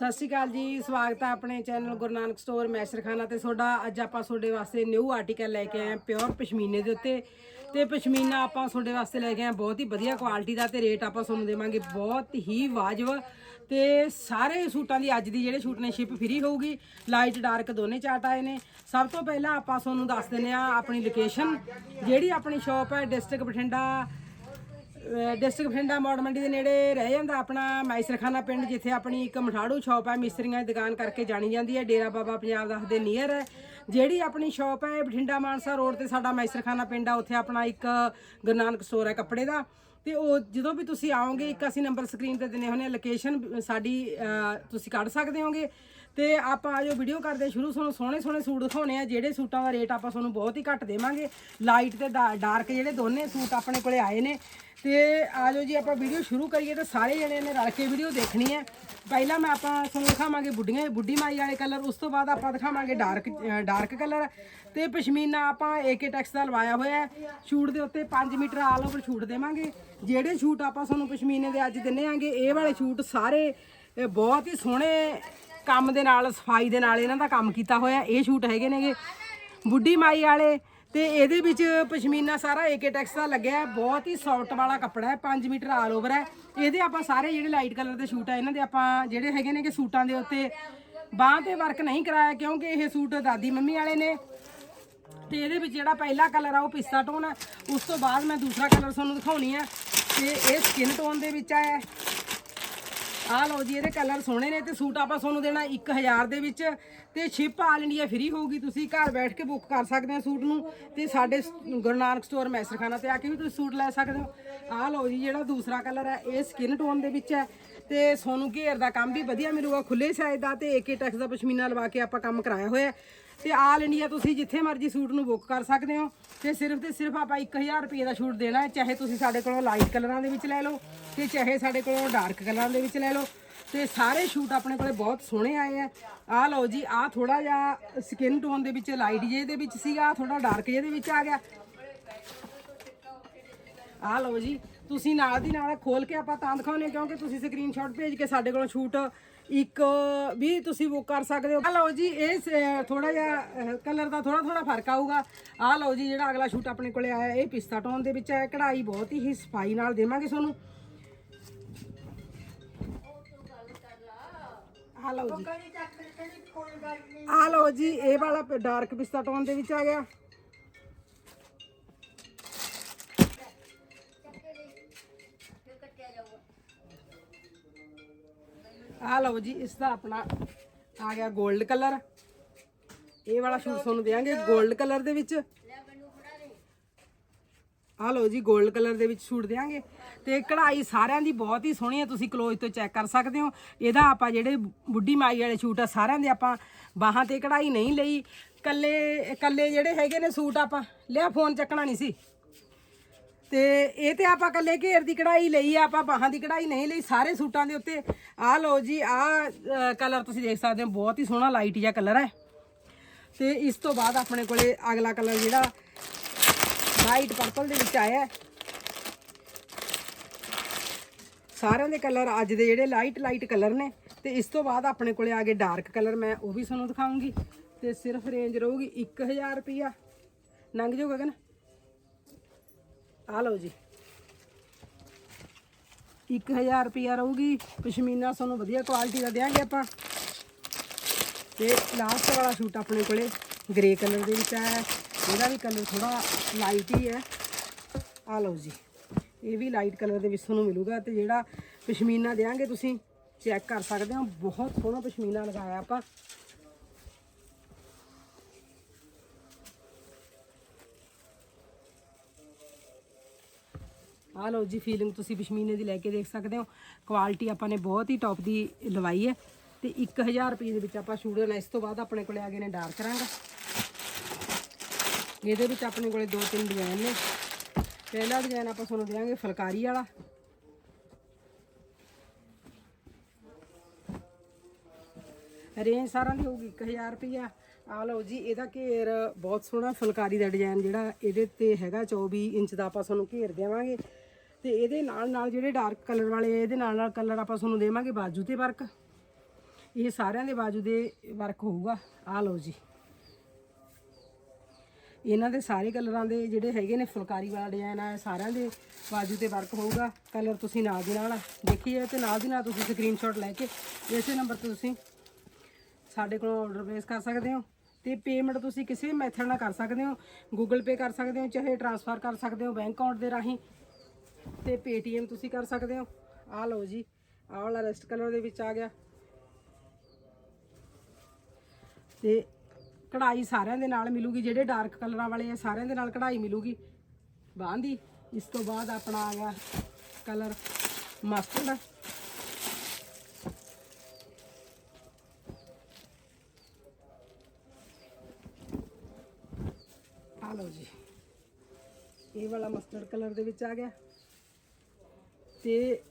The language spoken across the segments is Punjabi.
ਸਤਿ ਸ਼੍ਰੀ ਅਕਾਲ ਜੀ, ਸਵਾਗਤ ਹੈ ਆਪਣੇ ਚੈਨਲ ਗੁਰੂ ਨਾਨਕ ਸਟੋਰ ਮੈਸਰਖਾਨਾ ਤੇ। ਤੁਹਾਡਾ ਅੱਜ ਆਪਾਂ ਤੁਹਾਡੇ ਵਾਸਤੇ ਨਿਊ ਆਰਟੀਕਲ ਲੈ ਕੇ ਆਏ ਹਾਂ ਪਿਓਰ ਪਸ਼ਮੀਨੇ ਦੇ ਉੱਤੇ। ਤੇ ਪਸ਼ਮੀਨਾ ਆਪਾਂ ਤੁਹਾਡੇ ਵਾਸਤੇ ਲੈ ਕੇ ਆਏ ਬਹੁਤ ਹੀ ਵਧੀਆ ਕੁਆਲਿਟੀ ਦਾ ਤੇ ਰੇਟ ਆਪਾਂ ਤੁਹਾਨੂੰ ਦੇਵਾਂਗੇ, ਬਹੁਤ ਹੀ ਵਾਜਬ। ਤੇ ਸਾਰੇ ਸੂਟਾਂ ਦੀ ਅੱਜ ਦੀ ਜਿਹੜੇ ਸੂਟ ਨੇ ਸ਼ਿਪ ਫ੍ਰੀ ਹੋਊਗੀ ਲਾਈਟ ਡਾਰਕ ਦੋਨੇ ਚਾਰਟ ਆਏ ਨੇ। ਸਭ ਤੋਂ ਪਹਿਲਾਂ ਆਪਾਂ ਤੁਹਾਨੂੰ ਦੱਸ ਦਿੰਦੇ ਆ ਆਪਣੀ ਲੋਕੇਸ਼ਨ ਜਿਹੜੀ ਆਪਣੀ ਸ਼ਾਪ ਹੈ ਡਿਸਟ੍ਰਿਕਟ ਬਠਿੰਡਾ ਡਿਸਟ੍ਰਿਕਟ ਬਠਿੰਡਾ ਮੋੜ ਮੰਡੀ ਦੇ ਨੇੜੇ ਰਹਿ ਜਾਂਦਾ ਆਪਣਾ ਮਾਈਸਰਖਾਨਾ ਪਿੰਡ, ਜਿੱਥੇ ਆਪਣੀ ਇੱਕ ਮਠਾੜੂ ਸ਼ਾਪ ਹੈ। ਮਿਸਤਰੀਆਂ ਦੀ ਦੁਕਾਨ ਕਰਕੇ ਜਾਣੀ ਜਾਂਦੀ ਹੈ। ਡੇਰਾ ਬਾਬਾ ਪੰਜਾਬ ਦਾ ਦੇ ਨੀਅਰ ਹੈ ਜਿਹੜੀ ਆਪਣੀ ਸ਼ਾਪ ਹੈ, ਇਹ ਬਠਿੰਡਾ ਮਾਨਸਾ ਰੋਡ ਤੇ ਸਾਡਾ ਮਾਈਸਰਖਾਨਾ ਪਿੰਡ ਆ। ਉੱਥੇ ਆਪਣਾ ਇੱਕ ਗੁਰੂ ਨਾਨਕ ਸਟੋਰ ਹੈ ਕੱਪੜੇ ਦਾ। ਤੇ ਉਹ ਜਦੋਂ ਵੀ ਤੁਸੀਂ ਆਓਗੇ, ਇੱਕ ਅਸੀਂ ਨੰਬਰ ਸਕਰੀਨ ਤੇ ਦਿੰਨੇ ਹੁੰਦੇ ਆ ਲੋਕੇਸ਼ਨ ਸਾਡੀ ਤੁਸੀਂ ਕੱਢ ਸਕਦੇ ਹੋਗੇ। ਤੇ ਆਪਾਂ ਆਜੋ ਵੀਡੀਓ ਕਰਦੇ ਸ਼ੁਰੂ ਤੁਹਾਨੂੰ ਸੋਹਣੇ ਸੋਹਣੇ ਸੂਟ ਦਿਖਾਉਣੇ ਆ, ਜਿਹੜੇ ਸੂਟਾਂ ਦਾ ਰੇਟ ਆਪਾਂ ਤੁਹਾਨੂੰ ਬਹੁਤ ਹੀ ਘੱਟ ਦੇਵਾਂਗੇ। ਲਾਈਟ ਤੇ ਡਾਰਕ ਜਿਹੜੇ ਦੋਨੇ ਸੂਟ ਆਪਣੇ ਕੋਲੇ ਆਏ ਨੇ। ਤੇ ਆਜੋ ਜੀ, ਆਪਾਂ ਵੀਡੀਓ ਸ਼ੁਰੂ ਕਰੀਏ ਤੇ ਸਾਰੇ ਜਣੇ ਨੇ ਰਲ ਕੇ ਵੀਡੀਓ ਦੇਖਣੀ ਹੈ ਪਹਿਲਾਂ ਮੈਂ ਆਪਾਂ ਤੁਹਾਨੂੰ ਦਿਖਾਵਾਂਗੇ ਬੁੱਢੀਆਂ ਬੁੱਢੀ ਮਾਈ ਵਾਲੇ ਕਲਰ ਉਸ ਤੋਂ ਬਾਅਦ ਆਪਾਂ ਦਿਖਾਵਾਂਗੇ ਡਾਰਕ ਡਾਰਕ ਕਲਰ ਤੇ ਪਸ਼ਮੀਨਾ ਆਪਾਂ ਏਕੇ ਟੈਕਸ ਦਾ ਲਵਾਇਆ ਹੋਇਆ ਛੂਟ ਦੇ ਉੱਤੇ 5 ਮੀਟਰ ਆਲ ਓਵਰ ਛੂਟ ਦੇਵਾਂਗੇ। ਜਿਹੜੇ ਛੂਟ ਆਪਾਂ ਤੁਹਾਨੂੰ ਪਸ਼ਮੀਨੇ ਦੇ ਅੱਜ ਦਿੰਨੇ ਆਂਗੇ, ਇਹ ਵਾਲੇ ਸ਼ੂਟ ਸਾਰੇ ਬਹੁਤ ਹੀ ਸੋਹਣੇ ਕੰਮ ਦੇ ਨਾਲ, ਸਫ਼ਾਈ ਦੇ ਨਾਲ ਇਹਨਾਂ ਦਾ ਕੰਮ ਕੀਤਾ ਹੋਇਆ। ਇਹ ਸ਼ੂਟ ਹੈਗੇ ਨੇਗੇ ਬੁੱਢੀ ਮਾਈ ਵਾਲੇ ਤੇ ਇਹਦੇ ਵਿੱਚ ਪਸ਼ਮੀਨਾ ਸਾਰਾ ਏਕੇ ਟੈਕਸ ਦਾ ਲੱਗਿਆ ਬਹੁਤ ਹੀ ਸੌਫਟ ਵਾਲਾ ਕੱਪੜਾ ਹੈ 5 ਮੀਟਰ ਆਲ ਓਵਰ ਹੈ। ਇਹਦੇ ਆਪਾਂ ਸਾਰੇ ਜਿਹੜੇ ਲਾਈਟ ਕਲਰ ਦੇ ਸੂਟ ਆ, ਇਹਨਾਂ ਦੇ ਆਪਾਂ ਜਿਹੜੇ ਹੈਗੇ ਨੇ ਕਿ ਸੂਟਾਂ ਦੇ ਉੱਤੇ ਬਾਂਹ ਤੇ ਵਰਕ ਨਹੀਂ ਕਰਾਇਆ ਕਿਉਂਕਿ ਇਹ ਸੂਟ ਦਾਦੀ ਮੰਮੀ ਵਾਲੇ ਨੇ। ਤੇ ਇਹਦੇ ਵਿੱਚ ਜਿਹੜਾ ਪਹਿਲਾ ਕਲਰ ਆ, ਉਹ ਪਿਸਤਾ ਟੋਨ ਹੈ ਉਸ ਤੋਂ ਬਾਅਦ ਮੈਂ ਦੂਸਰਾ ਕਲਰ ਤੁਹਾਨੂੰ ਦਿਖਾਉਣੀ ਆ। ਤੇ ਇਹ ਸਕਿਨ ਟੋਨ ਦੇ ਵਿੱਚ ਆਇਆ ਆਹ ਲਓ ਜੀ, ਇਹਦੇ ਕਲਰ ਸੋਹਣੇ ਨੇ ਤੇ ਸੂਟ ਆਪਾਂ ਤੁਹਾਨੂੰ ਦੇਣਾ 1000 ਦੇ ਵਿੱਚ ਤੇ ਸ਼ਿਪ ਆਲ ਇੰਡੀਆ ਫ੍ਰੀ ਹੋਊਗੀ ਤੁਸੀਂ ਘਰ ਬੈਠ ਕੇ ਬੁੱਕ ਕਰ ਸਕਦੇ ਹੋ ਸੂਟ ਨੂੰ ਤੇ ਸਾਡੇ ਸ- ਗੁਰੂ ਨਾਨਕ ਸਟੋਰ ਮੈਸਰਖਾਨਾ ਤੇ ਆ ਕੇ ਵੀ ਤੁਸੀਂ ਸੂਟ ਲੈ ਸਕਦੇ ਹੋ ਆਹ ਲਓ ਜੀ, ਜਿਹੜਾ ਦੂਸਰਾ ਕਲਰ ਹੈ, ਇਹ ਸਕਿਨ ਟੋਨ ਦੇ ਵਿੱਚ ਹੈ ਤੇ ਸੋਨੂੰ ਘੇਰ ਦਾ ਕੰਮ ਵੀ ਵਧੀਆ ਮਿਲੂਗਾ ਖੁੱਲੇ ਸਾਈਜ਼ ਦਾ ਤੇ ਏਕੇ ਟੈਕਸ ਦਾ ਪਸ਼ਮੀਨਾ ਲਵਾ ਕੇ ਆਪਾਂ ਕੰਮ ਕਰਾਇਆ ਹੋਇਆ ਹੈ। ਤੇ ਆਲ ਇੰਡੀਆ ਤੁਸੀਂ ਜਿੱਥੇ ਮਰਜ਼ੀ ਸੂਟ ਨੂੰ ਬੁੱਕ ਕਰ ਸਕਦੇ ਹੋ। ਤੇ ਸਿਰਫ ਤੇ ਸਿਰਫ ਆਪਾਂ 1000 ਰੁਪਏ ਦਾ ਸੂਟ ਦੇਣਾ ਹੈ। ਚਾਹੇ ਤੁਸੀਂ ਸਾਡੇ ਕੋਲੋਂ ਲਾਈਟ ਕਲਰਾਂ ਦੇ ਵਿੱਚ ਲੈ ਲਓ ਤੇ ਚਾਹੇ ਸਾਡੇ ਕੋਲੋਂ ਡਾਰਕ ਕਲਰਾਂ ਦੇ ਵਿੱਚ ਲੈ ਲਓ। ਤੇ ਸਾਰੇ ਸ਼ੂਟ ਆਪਣੇ ਕੋਲੇ ਬਹੁਤ ਸੋਹਣੇ ਆਏ ਆ। ਆਹ ਲਓ ਜੀ, ਆਹ ਥੋੜਾ ਜਿਹਾ ਸਕਿਨ ਟੋਨ ਦੇ ਵਿੱਚ ਲਾਈਟ ਜੇ ਦੇ ਵਿੱਚ ਸੀਗਾ ਥੋੜਾ ਡਾਰਕ ਜੇ ਦੇ ਵਿੱਚ ਆ ਗਿਆ। ਆਹ ਲਓ ਜੀ, ਤੁਸੀਂ ਨਾਲ ਦੀ ਨਾਲ ਖੋਲ ਕੇ ਆਪਾਂ ਤਾਂ ਦਿਖਾਉਂਦੇ ਹਾਂ, ਕਿਉਂਕਿ ਤੁਸੀਂ ਸਕਰੀਨਸ਼ਾਟ ਭੇਜ ਕੇ ਸਾਡੇ ਕੋਲੋਂ ਸ਼ੂਟ ਇੱਕ ਵੀ ਤੁਸੀਂ ਬੁੱਕ ਕਰ ਸਕਦੇ ਹੋ। ਆਹ ਲਓ ਜੀ, ਇਹ ਥੋੜਾ ਜਿਹਾ ਕਲਰ ਦਾ ਥੋੜਾ ਥੋੜਾ ਫ਼ਰਕ ਆਊਗਾ। ਆਹ ਲਓ ਜੀ, ਜਿਹੜਾ ਅਗਲਾ ਸ਼ੂਟ ਆਪਣੇ ਕੋਲੇ ਆਇਆ, ਇਹ ਪਿਸਤਾ ਟੋਨ ਦੇ ਵਿੱਚ ਹੈ ਕਢਾਈ ਬਹੁਤ ਹੀ ਸਫ਼ਾਈ ਨਾਲ ਦੇਵਾਂਗੇ ਤੁਹਾਨੂੰ। ਆਹ ਲਓ ਜੀ। ਆਹ ਲਓ ਜੀ, ਇਹ ਵਾਲਾ ਡਾਰਕ ਪਿਸਤਾ ਟੋਨ ਦੇ ਵਿੱਚ ਆ ਗਿਆ। ਆ ਲਓ ਜੀ, ਇਸ ਦਾ ਆਪਣਾ ਆ ਗਿਆ 골ਡ ਕਲਰ ਇਹ ਵਾਲਾ ਸੂਟ ਤੁਹਾਨੂੰ ਦੇਾਂਗੇ 골ਡ ਕਲਰ ਦੇ ਵਿੱਚ। ਆ ਲਓ ਜੀ 골ਡ ਕਲਰ ਦੇ ਵਿੱਚ ਸੂਟ ਦੇਾਂਗੇ ਤੇ ਕਢਾਈ ਸਾਰਿਆਂ ਦੀ ਬਹੁਤ ਹੀ ਸੋਹਣੀ ਹੈ, ਤੁਸੀਂ ਕਲੋਜ਼ ਤੋਂ ਚੈੱਕ ਕਰ ਸਕਦੇ ਹੋ। ਇਹਦਾ ਆਪਾਂ ਜਿਹੜੇ ਬੁੱਢੀ ਮਾਈ ਵਾਲੇ ਸੂਟ ਆ, ਸਾਰਿਆਂ ਦੇ ਆਪਾਂ ਬਾਹਾਂ ਤੇ ਕਢਾਈ ਨਹੀਂ ਲਈ। ਕੱਲੇ ਕੱਲੇ ਜਿਹੜੇ ਹੈਗੇ ਨੇ ਸੂਟ ਆਪਾਂ, ਲਿਆ ਫੋਨ ਚੱਕਣਾ ਨਹੀਂ ਸੀ। ਤੇ ਇਹ ਤੇ ਆਪਾਂ ਕੱਲੇ ਘੇਰ ਦੀ ਕਢਾਈ ਲਈ ਆ, ਆਪਾਂ ਬਾਹਾਂ ਦੀ ਕਢਾਈ ਨਹੀਂ ਲਈ, ਸਾਰੇ ਸੂਟਾਂ ਦੇ ਉੱਤੇ। ਆਹ ਲਓ ਜੀ, ਆਹ ਕਲਰ ਤੁਸੀਂ ਦੇਖ ਸਕਦੇ ਹੋ, ਬਹੁਤ ਹੀ ਸੋਹਣਾ ਲਾਈਟ ਜਿਹਾ ਕਲਰ ਹੈ। ਤੇ ਇਸ ਤੋਂ ਬਾਅਦ ਆਪਣੇ ਕੋਲੇ ਅਗਲਾ ਕਲਰ ਜਿਹੜਾ ਲਾਈਟ ਪਰਪਲ ਦੇ ਵਿੱਚ ਆਇਆ ਸਾਰਿਆਂ ਦੇ ਕਲਰ ਅੱਜ ਦੇ ਜਿਹੜੇ ਲਾਈਟ ਲਾਈਟ ਕਲਰ ਨੇ। ਤੇ ਇਸ ਤੋਂ ਬਾਅਦ ਆਪਣੇ ਕੋਲੇ ਆ ਗਏ ਡਾਰਕ ਕਲਰ ਮੈਂ ਉਹ ਵੀ ਤੁਹਾਨੂੰ ਦਿਖਾਉਂਗੀ। ਤੇ ਸਿਰਫ ਰੇਂਜ ਰਹੂਗੀ 1000 ਰੁਪਿਆ ਲੰਘ ਜਾਓ ਗਗਨ ਆ ਲਓ ਜੀ। 1000 ਰੁਪਿਆ ਰਹੂਗੀ, ਪਸ਼ਮੀਨਾ ਤੁਹਾਨੂੰ ਵਧੀਆ ਕੁਆਲਿਟੀ ਦਾ ਦੇਾਂਗੇ ਆਪਾਂ। ਤੇ ਲਾਸਟ ਵਾਲਾ ਸੂਟ ਆਪਣੇ ਕੋਲੇ ਗ੍ਰੇ ਕਲਰ ਦੇ ਵਿੱਚ ਆਇਆ। ਹੈ। ਇਹਦਾ ਵੀ ਕਲਰ ਥੋੜਾ ਲਾਈਟ ਹੀ ਹੈ। ਆ ਲਓ ਜੀ। ਇਹ ਵੀ ਲਾਈਟ ਕਲਰ ਦੇ ਵਿੱਚ ਤੁਹਾਨੂੰ ਮਿਲੂਗਾ ਤੇ ਜਿਹੜਾ ਪਸ਼ਮੀਨਾ ਦੇਾਂਗੇ ਤੁਸੀਂ ਚੈੱਕ ਕਰ ਸਕਦੇ ਹੋ। ਬਹੁਤ ਸੋਹਣਾ ਪਸ਼ਮੀਨਾ ਲਗਾਇਆ ਆਪਾਂ। ਆ ਲਓ ਜੀ ਫੀਲਿੰਗ ਤੁਸੀਂ ਪਸ਼ਮੀਨੇ ਦੀ ਲੈ ਕੇ ਦੇਖ ਸਕਦੇ ਹੋ। ਕੁਆਲਿਟੀ ਆਪਾਂ ਨੇ ਬਹੁਤ ਹੀ ਟੌਪ ਦੀ ਲਵਾਈ ਹੈ। ਤੇ 1000 ਰੁਪਏ ਦੇ ਵਿੱਚ ਆਪਾਂ ਸ਼ੂਟ ਇਸ ਤੋਂ ਬਾਅਦ ਆਪਣੇ ਕੋਲੇ ਆ ਗਏ ਨੇ ਡਾਰਕ ਰੰਗ। ਇਹਦੇ ਵਿੱਚ ਆਪਣੇ ਕੋਲੇ ਦੋ ਤਿੰਨ ਡਿਜ਼ਾਈਨ ਨੇ। ਪਹਿਲਾ ਡਿਜ਼ਾਈਨ ਆਪਾਂ ਤੁਹਾਨੂੰ ਦੇਵਾਂਗੇ ਫੁਲਕਾਰੀ ਵਾਲਾ। ਰੇਂਜ ਸਾਰਿਆਂ ਦੀ ਹੋਊਗੀ 1000 ਰੁਪਇਆ ਆ ਲਓ ਜੀ, ਇਹਦਾ ਘੇਰ ਬਹੁਤ ਸੋਹਣਾ ਫੁਲਕਾਰੀ ਦਾ ਡਿਜ਼ਾਈਨ ਜਿਹੜਾ ਇਹਦੇ ਤੇ ਹੈਗਾ 24 ਇੰਚ ਦਾ ਆਪਾਂ ਤੁਹਾਨੂੰ ਘੇਰ ਦੇਵਾਂਗੇ। ਤੇ ਇਹਦੇ ਨਾਲ ਨਾਲ ਜਿਹੜੇ ਡਾਰਕ ਕਲਰ ਵਾਲੇ ਆ, ਇਹਦੇ ਨਾਲ ਨਾਲ ਕਲਰ ਆਪਾਂ ਤੁਹਾਨੂੰ ਦੇਵਾਂਗੇ ਬਾਜੂ ਤੇ ਵਰਕ ਇਹ ਸਾਰਿਆਂ ਦੇ ਬਾਜੂ ਦੇ ਵਰਕ ਹੋਊਗਾ। ਆ ਲਓ ਜੀ। ਇਹਨਾਂ ਦੇ ਸਾਰੇ ਕਲਰਾਂ ਦੇ ਜਿਹੜੇ ਹੈਗੇ ਨੇ ਫੁਲਕਾਰੀ ਵਾਲਾ ਡਿਜ਼ਾਈਨ ਆ ਸਾਰਿਆਂ ਦੇ ਬਾਜੂ ਤੇ ਵਰਕ ਹੋਊਗਾ। ਕਲਰ ਤੁਸੀਂ ਨਾਲ ਦੀ ਨਾਲ ਦੇਖੀਏ ਤੇ ਨਾਲ ਦੀ ਨਾਲ ਤੁਸੀਂ ਸਕਰੀਨਸ਼ਾਟ ਲੈ ਕੇ ਇਸੇ ਨੰਬਰ ਤੇ ਤੁਸੀਂ ਸਾਡੇ ਕੋਲੋਂ ਆਰਡਰ ਪਲੇਸ ਕਰ ਸਕਦੇ ਹੋ। ਤੇ ਪੇਮੈਂਟ ਤੁਸੀਂ ਕਿਸੇ ਮੈਥਡ ਨਾਲ ਕਰ ਸਕਦੇ ਹੋ। ਗੂਗਲ ਪੇ ਕਰ ਸਕਦੇ ਹੋ ਚਾਹੇ ਟ੍ਰਾਂਸਫਰ ਕਰ ਸਕਦੇ ਹੋ ਬੈਂਕ ਅਕਾਊਂਟ ਦੇ ਰਾਹੀਂ। ਤੇ ਪੇਟੀਐਮ ਤੁਸੀਂ ਕਰ ਸਕਦੇ ਹੋ। ਆਹ ਲਓ ਜੀ, ਆਹ ਵਾਲਾ ਰੈਸਟ ਕਲਰ ਦੇ ਵਿੱਚ ਆ ਗਿਆ। ਤੇ ਕਢਾਈ ਸਾਰਿਆਂ ਦੇ ਨਾਲ ਮਿਲੂਗੀ, ਜਿਹੜੇ ਡਾਰਕ ਕਲਰਾਂ ਵਾਲੇ ਆ, ਸਾਰਿਆਂ ਦੇ ਨਾਲ ਕਢਾਈ ਮਿਲੂਗੀ। ਬਾਂਹ ਦੀ, ਇਸ ਤੋਂ ਬਾਅਦ ਆਪਣਾ ਆ ਗਿਆ ਕਲਰ ਮਸਟਰਡ ਆ ਲਓ ਜੀ, ਇਹ ਵਾਲਾ ਮਸਟਰਡ ਕਲਰ ਦੇ ਵਿੱਚ ਆ ਗਿਆ। ਤੇ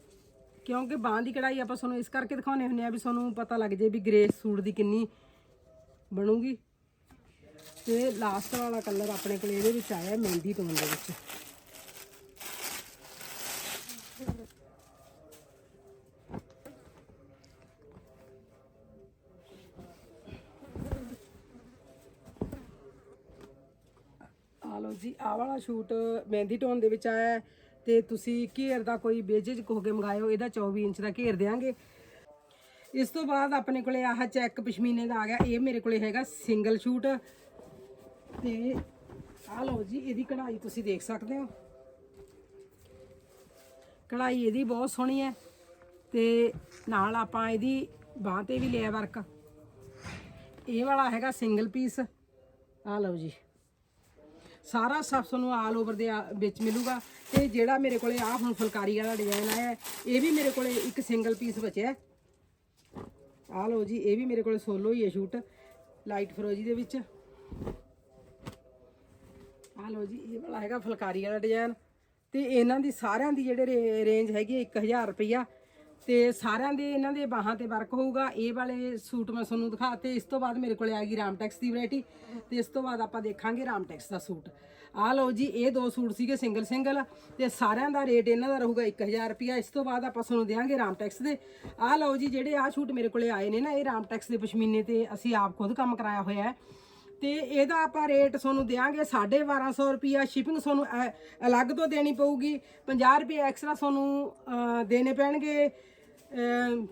ਕਿਉਂਕਿ ਬਾਂਹ ਦੀ ਕਢਾਈ ਆਪਾਂ ਤੁਹਾਨੂੰ ਇਸ ਕਰਕੇ ਦਿਖਾਉਨੇ ਹੁੰਨੇ ਆ ਵੀ ਤੁਹਾਨੂੰ ਪਤਾ ਲੱਗ ਜੇ ਵੀ ਗ੍ਰੇ ਸੂਟ ਦੀ ਕਿੰਨੀ ਬਣੂਗੀ। ਤੇ ਲਾਸਟ ਵਾਲਾ ਕਲਰ ਆਪਣੇ ਕੋਲ ਇਹਦੇ ਵਿੱਚ ਆਇਆ ਮਹਿੰਦੀ ਟੋਨ ਦੇ ਵਿੱਚ। ਆ ਲਓ ਜੀ, ਆਹ ਵਾਲਾ ਸ਼ੂਟ ਮਹਿੰਦੀ ਟੋਨ ਦੇ ਵਿੱਚ ਆਇਆ ਤੇ ਤੁਸੀਂ ਘੇਰ ਦਾ ਕੋਈ ਬੇਝਿਜਕ ਹੋ ਕੇ ਮੰਗਾਇਓ, ਇਹਦਾ 24 ਇੰਚ ਦਾ ਘੇਰ ਦੇਾਂਗੇ ਇਸ ਤੋਂ ਬਾਅਦ ਆਪਣੇ ਕੋਲੇ ਆਹ ਚੈੱਕ ਪਸ਼ਮੀਨੇ ਦਾ ਆ ਗਿਆ, ਇਹ ਮੇਰੇ ਕੋਲੇ ਹੈਗਾ ਸਿੰਗਲ ਸ਼ੂਟ। ਤੇ ਆਹ ਲਓ ਜੀ, ਇਹਦੀ ਕਢਾਈ ਤੁਸੀਂ ਦੇਖ ਸਕਦੇ ਹੋ। ਕਢਾਈ ਇਹਦੀ ਬਹੁਤ ਸੋਹਣੀ ਹੈ ਤੇ ਨਾਲ ਆਪਾਂ ਇਹਦੀ ਬਾਹ ਤੇ ਵੀ ਲਿਆ ਵਰਕ ਇਹ ਵਾਲਾ ਹੈਗਾ ਸਿੰਗਲ ਪੀਸ ਆ ਲਓ ਜੀ। ਸਾਰਾ ਸਭ ਤੁਹਾਨੂੰ ਆਲ ਓਵਰ ਦੇ ਆ- ਵਿੱਚ ਮਿਲੂਗਾ। ਤੇ ਜਿਹੜਾ ਮੇਰੇ ਕੋਲੇ ਆ ਹੁਣ ਫੁਲਕਾਰੀ ਵਾਲਾ ਡਿਜ਼ਾਈਨ ਆਇਆ ਇਹ ਵੀ ਮੇਰੇ ਕੋਲੇ ਇੱਕ ਸਿੰਗਲ ਪੀਸ ਬਚਿਆ ਆ ਲਓ ਜੀ, ਇਹ ਵੀ ਮੇਰੇ ਕੋਲੇ ਸੋਲੋ ਹੀ ਹੈ ਸ਼ੂਟ ਲਾਈਟ ਫਰੋਜੀ ਦੇ ਵਿੱਚ। ਆ ਲਓ ਜੀ, ਇਹ ਵਾਲਾ ਹੈਗਾ ਫੁਲਕਾਰੀ ਵਾਲਾ ਡਿਜ਼ਾਈਨ ਤੇ ਇਹਨਾਂ ਦੀ ਸਾਰਿਆਂ ਦੀ ਜਿਹੜੇ ਰੇ- ਰੇਂਜ ਹੈਗੀ ਹੈ 1000 ਰੁਪਈਆ। ਤੇ ਸਾਰਿਆਂ ਦੇ ਇਹਨਾਂ ਦੇ ਬਾਹਾਂ ਤੇ ਵਰਕ ਹੋਊਗਾ। ਇਹ ਵਾਲੇ ਸੂਟ ਮੈਂ ਤੁਹਾਨੂੰ ਦਿਖਾਤੇ। ਇਸ ਤੋਂ ਬਾਅਦ ਮੇਰੇ ਕੋਲੇ ਆ ਗਈ ਰਾਮਟੈਕਸ ਦੀ ਵੈਰਾਈਟੀ। ਤੇ ਇਸ ਤੋਂ ਬਾਅਦ ਆਪਾਂ ਦੇਖਾਂਗੇ ਰਾਮਟੈਕਸ ਦਾ ਸੂਟ। ਆਹ ਲਓ ਜੀ, ਇਹ ਦੋ ਸੂਟ ਸੀਗੇ ਸਿੰਗਲ ਸਿੰਗਲ। ਤੇ ਸਾਰਿਆਂ ਦਾ ਰੇਟ ਇਹਨਾਂ ਦਾ ਰਹੂਗਾ 1000 ਰੁਪਿਆ ਇਸ ਤੋਂ ਬਾਅਦ ਆਪਾਂ ਤੁਹਾਨੂੰ ਦੇਵਾਂਗੇ ਰਾਮਟੈਕਸ ਦੇ। ਆਹ ਲਓ ਜੀ, ਜਿਹੜੇ ਆਹ ਸੂਟ ਮੇਰੇ ਕੋਲੇ ਆਏ ਨੇ ਨਾ, ਇਹ ਰਾਮਟੈਕਸ ਦੇ ਪਸ਼ਮੀਨੇ ਤੇ ਅਸੀਂ ਆਪ ਖੁਦ ਕੰਮ ਕਰਾਇਆ ਹੋਇਆ ਹੈ। ਤੇ ਇਹਦਾ ਆਪਾਂ ਰੇਟ ਤੁਹਾਨੂੰ ਦੇਾਂਗੇ 1250 ਰੁਪਿਆ ਸ਼ਿਪਿੰਗ ਤੁਹਾਨੂੰ ਅ- ਅਲੱਗ ਤੋਂ ਦੇਣੀ ਪਊਗੀ। 50 ਰੁਪਏ ਐਕਸਟਰਾ ਤੁਹਾਨੂੰ ਦੇਣੇ ਪੈਣਗੇ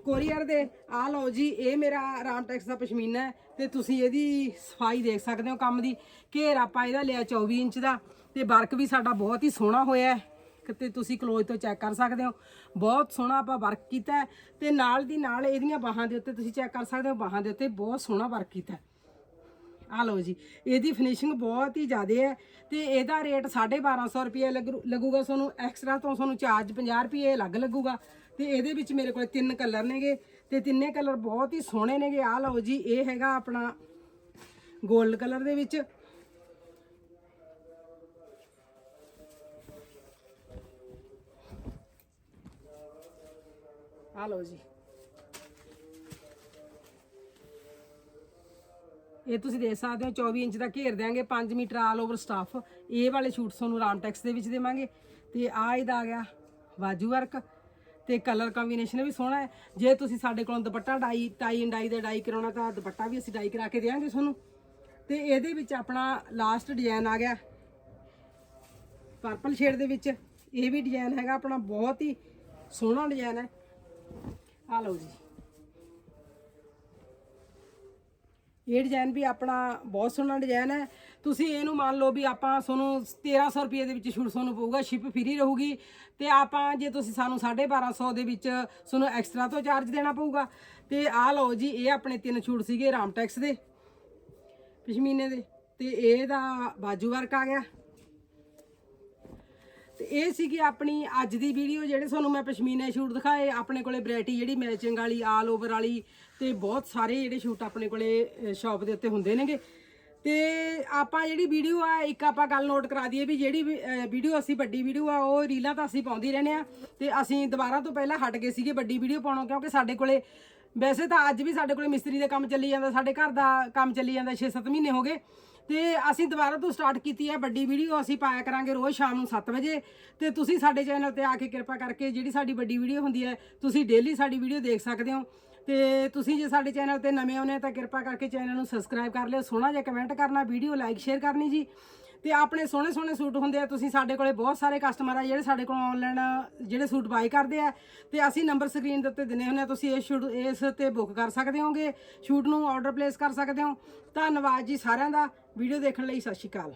ਕੋਰੀਅਰ ਦੇ। ਆ ਲਓ ਜੀ, ਇਹ ਮੇਰਾ ਆਰਾਮ ਟੈਕਸ ਦਾ ਪਸ਼ਮੀਨਾ ਹੈ ਤੇ ਤੁਸੀਂ ਇਹਦੀ ਸਫ਼ਾਈ ਦੇਖ ਸਕਦੇ ਹੋ ਕੰਮ ਦੀ। ਘੇਰ ਆਪਾਂ ਇਹਦਾ ਲਿਆ 24 ਇੰਚ ਦਾ ਤੇ ਵਰਕ ਵੀ ਸਾਡਾ ਬਹੁਤ ਹੀ ਸੋਹਣਾ ਹੋਇਆ ਹੈ। ਕਿਤੇ ਤੁਸੀਂ ਕਲੋਜ਼ ਤੋਂ ਚੈੱਕ ਕਰ ਸਕਦੇ ਹੋ। ਬਹੁਤ ਸੋਹਣਾ ਆਪਾਂ ਵਰਕ ਕੀਤਾ ਹੈ ਤੇ ਨਾਲ ਦੀ ਨਾਲ ਇਹਦੀਆਂ ਬਾਹਾਂ ਦੇ ਉੱਤੇ ਤੁਸੀਂ ਚੈੱਕ ਕਰ ਸਕਦੇ ਹੋ, ਬਾਹਾਂ ਦੇ ਉੱਤੇ ਬਹੁਤ ਸੋਹਣਾ ਵਰਕ ਕੀਤਾ ਆ ਲਓ ਜੀ, ਇਹਦੀ ਫਿਨਿਸ਼ਿੰਗ ਬਹੁਤ ਹੀ ਜ਼ਿਆਦਾ ਹੈ ਤੇ ਇਹਦਾ ਰੇਟ 1250 ਰੁਪਏ ਲੱਗੂਗਾ ਤੁਹਾਨੂੰ ਐਕਸਟਰਾ ਤੋਂ ਤੁਹਾਨੂੰ ਚਾਰਜ 50 ਰੁਪਏ ਅਲੱਗ ਲੱਗੂਗਾ ਤੇ ਇਹਦੇ ਵਿੱਚ ਮੇਰੇ ਕੋਲ ਤਿੰਨ ਕਲਰ ਨੇਗੇ ਤੇ ਤਿੰਨੇ ਕਲਰ ਬਹੁਤ ਹੀ ਸੋਹਣੇ ਨੇਗੇ। ਆ ਲਓ ਜੀ, ਇਹ ਹੈਗਾ ਆਪਣਾ 골ਡ ਕਲਰ ਦੇ ਵਿੱਚ। ਆ ਲਓ ਜੀ ਇਹ ਤੁਸੀਂ ਦੇਖ ਸਕਦੇ ਹੋ 24 ਇੰਚ ਦਾ ਘੇਰ ਦਿਆਂਗੇ 5 ਮੀਟਰ ਆਲ ਓਵਰ ਸਟਾਫ ਇਹ ਵਾਲੇ ਸ਼ੂਟ ਤੁਹਾਨੂੰ ਰਾਮਟੈਕਸ ਦੇ ਵਿੱਚ ਦੇਵਾਂਗੇ। ਤੇ ਆ ਇਹਦਾ ਆ ਗਿਆ ਬਾਜੂ ਵਰਕ ਤੇ ਕਲਰ ਕੰਬੀਨੇਸ਼ਨ ਵੀ ਸੋਹਣਾ ਹੈ। ਜੇ ਤੁਸੀਂ ਸਾਡੇ ਕੋਲੋਂ ਦੁਪੱਟਾ ਡਾਈ, ਟਾਈ ਐਂਡ ਡਾਈ ਦਾ ਡਾਈ ਕਰਾਉਣਾ ਤਾਂ ਦੁਪੱਟਾ ਵੀ ਅਸੀਂ ਡਾਈ ਕਰਾ ਕੇ ਦੇਵਾਂਗੇ ਤੁਹਾਨੂੰ। ਤੇ ਇਹਦੇ ਵਿੱਚ ਆਪਣਾ ਲਾਸਟ ਡਿਜ਼ਾਈਨ ਆ ਗਿਆ। ਪਰਪਲ ਸ਼ੇਡ ਦੇ ਵਿੱਚ। ਇਹ ਵੀ ਡਿਜ਼ਾਈਨ ਹੈਗਾ, ਆਪਣਾ ਬਹੁਤ ਹੀ ਸੋਹਣਾ ਡਿਜ਼ਾਈਨ ਹੈ। ਆ ਲਓ ਜੀ। ਇਹ ਡਿਜ਼ਾਈਨ ਵੀ ਆਪਣਾ ਬਹੁਤ ਸੋਹਣਾ ਡਿਜ਼ਾਈਨ ਹੈ। ਤੁਸੀਂ ਇਹਨੂੰ ਮੰਨ ਲਓ ਵੀ ਆਪਾਂ ਤੁਹਾਨੂੰ 1300 ਰੁਪਏ ਦੇ ਵਿੱਚ ਛੂਟ ਤੁਹਾਨੂੰ ਪਊਗਾ ਸ਼ਿਪ ਫ੍ਰੀ ਰਹੂਗੀ। ਤੇ ਆਪਾਂ ਜੇ ਤੁਸੀਂ ਸਾਨੂੰ 1250 ਦੇ ਵਿੱਚ ਤੁਹਾਨੂੰ ਐਕਸਟਰਾ ਤੋਂ ਚਾਰਜ ਦੇਣਾ ਪਊਗਾ। ਤੇ ਆਹ ਲਓ ਜੀ, ਇਹ ਆਪਣੇ ਤਿੰਨ ਛੂਟ ਸੀਗੇ ਰਾਮਟੈਕਸ ਦੇ, ਪਸ਼ਮੀਨੇ ਦੇ। ਤੇ ਇਹਦਾ ਬਾਜੂ ਵਰਕ ਆ ਗਿਆ। ਇਹ ਸੀਗੀ ਆਪਣੀ ਅੱਜ ਦੀ ਵੀਡੀਓ ਜਿਹੜੇ ਤੁਹਾਨੂੰ ਮੈਂ ਪਸ਼ਮੀਨਾ ਸ਼ੂਟ ਦਿਖਾਏ, ਆਪਣੇ ਕੋਲੇ ਵੈਰਾਈਟੀ ਜਿਹੜੀ ਮੈਚਿੰਗ ਵਾਲੀ ਆਲ ਓਵਰ ਵਾਲੀ ਤੇ ਬਹੁਤ ਸਾਰੇ ਜਿਹੜੇ ਸ਼ੂਟ ਆਪਣੇ ਕੋਲੇ ਸ਼ਾਪ ਦੇ ਉੱਤੇ ਹੁੰਦੇ ਨੇਗੇ। ਤੇ ਆਪਾਂ ਜਿਹੜੀ ਵੀਡੀਓ ਆ, ਇੱਕ ਆਪਾਂ ਗੱਲ ਨੋਟ ਕਰਾ ਦਈਏ ਵੀ ਜਿਹੜੀ ਵੀਡੀਓ ਅਸੀਂ ਵੱਡੀ ਵੀਡੀਓ ਆ, ਉਹ ਰੀਲਾਂ ਤਾਂ ਅਸੀਂ ਪਾਉਂਦੀ ਰਹਿੰਦੇ ਆ ਤੇ ਅਸੀਂ ਦੁਬਾਰਾ ਤੋਂ ਪਹਿਲਾਂ ਹਟ ਗਏ ਸੀਗੇ ਵੱਡੀ ਵੀਡੀਓ ਪਾਉਣੋਂ ਕਿਉਂਕਿ ਸਾਡੇ ਕੋਲੇ ਵੈਸੇ ਤਾਂ ਅੱਜ ਵੀ ਸਾਡੇ ਕੋਲੇ ਮਿਸਤਰੀ ਦਾ ਕੰਮ ਚੱਲੀ ਜਾਂਦਾ, ਸਾਡੇ ਘਰ ਦਾ ਕੰਮ ਚੱਲੀ ਜਾਂਦਾ 6-7 ਮਹੀਨੇ ਹੋ ਗਏ। ਤੇ ਅਸੀਂ ਦੁਬਾਰਾ ਤੋਂ ਸਟਾਰਟ ਕੀਤੀ ਹੈ ਵੱਡੀ ਵੀਡੀਓ, ਅਸੀਂ ਪਾਇਆ ਕਰਾਂਗੇ ਰੋਜ਼ ਸ਼ਾਮ ਨੂੰ 7 ਵਜੇ। ਤੇ ਤੁਸੀਂ ਸਾਡੇ ਚੈਨਲ ਤੇ ਆ ਕੇ ਕਿਰਪਾ ਕਰਕੇ ਜਿਹੜੀ ਸਾਡੀ ਵੱਡੀ ਵੀਡੀਓ ਹੁੰਦੀ ਹੈ, ਤੁਸੀਂ ਡੇਲੀ ਸਾਡੀ ਵੀਡੀਓ ਦੇਖ ਸਕਦੇ ਹੋ। ਤੇ ਤੁਸੀਂ ਜੇ ਸਾਡੇ ਚੈਨਲ ਤੇ ਨਵੇਂ ਆਉਨੇ ਤਾਂ ਕਿਰਪਾ ਕਰਕੇ ਚੈਨਲ ਨੂੰ ਸਬਸਕ੍ਰਾਈਬ ਕਰ ਲਿਓ, ਸੋਹਣਾ ਜਿਹਾ ਕਮੈਂਟ ਕਰਨਾ ਵੀਡੀਓ ਲਾਈਕ ਸ਼ੇਅਰ ਕਰਨੀ ਜੀ। ਤੇ ਆਪਣੇ ਸੋਹਣੇ ਸੋਹਣੇ ਸੂਟ ਹੁੰਦੇ ਆ, ਤੁਸੀਂ ਸਾਡੇ ਕੋਲੇ ਬਹੁਤ ਸਾਰੇ ਕਸਟਮਰ ਆ ਜਿਹੜੇ ਸਾਡੇ ਕੋਲ ਆਨਲਾਈਨ ਜਿਹੜੇ ਸੂਟ ਬਾਈ ਕਰਦੇ ਆ। ਤੇ ਅਸੀਂ ਨੰਬਰ ਸਕਰੀਨ ਦੇ ਉੱਤੇ ਦਿੰਨੇ ਹੁੰਦੇ ਆ, ਤੁਸੀਂ ਇਸ ਸ਼ੂਟ ਇਸ ਤੇ ਬੁੱਕ ਕਰ ਸਕਦੇ ਹੋਗੇ ਸ਼ੂਟ ਨੂੰ ਆਰਡਰ ਪਲੇਸ ਕਰ ਸਕਦੇ ਹੋ। ਧੰਨਵਾਦ ਜੀ ਸਾਰਿਆਂ ਦਾ ਵੀਡੀਓ ਦੇਖਣ ਲਈ ਸਤਿ ਸ਼੍ਰੀ ਅਕਾਲ।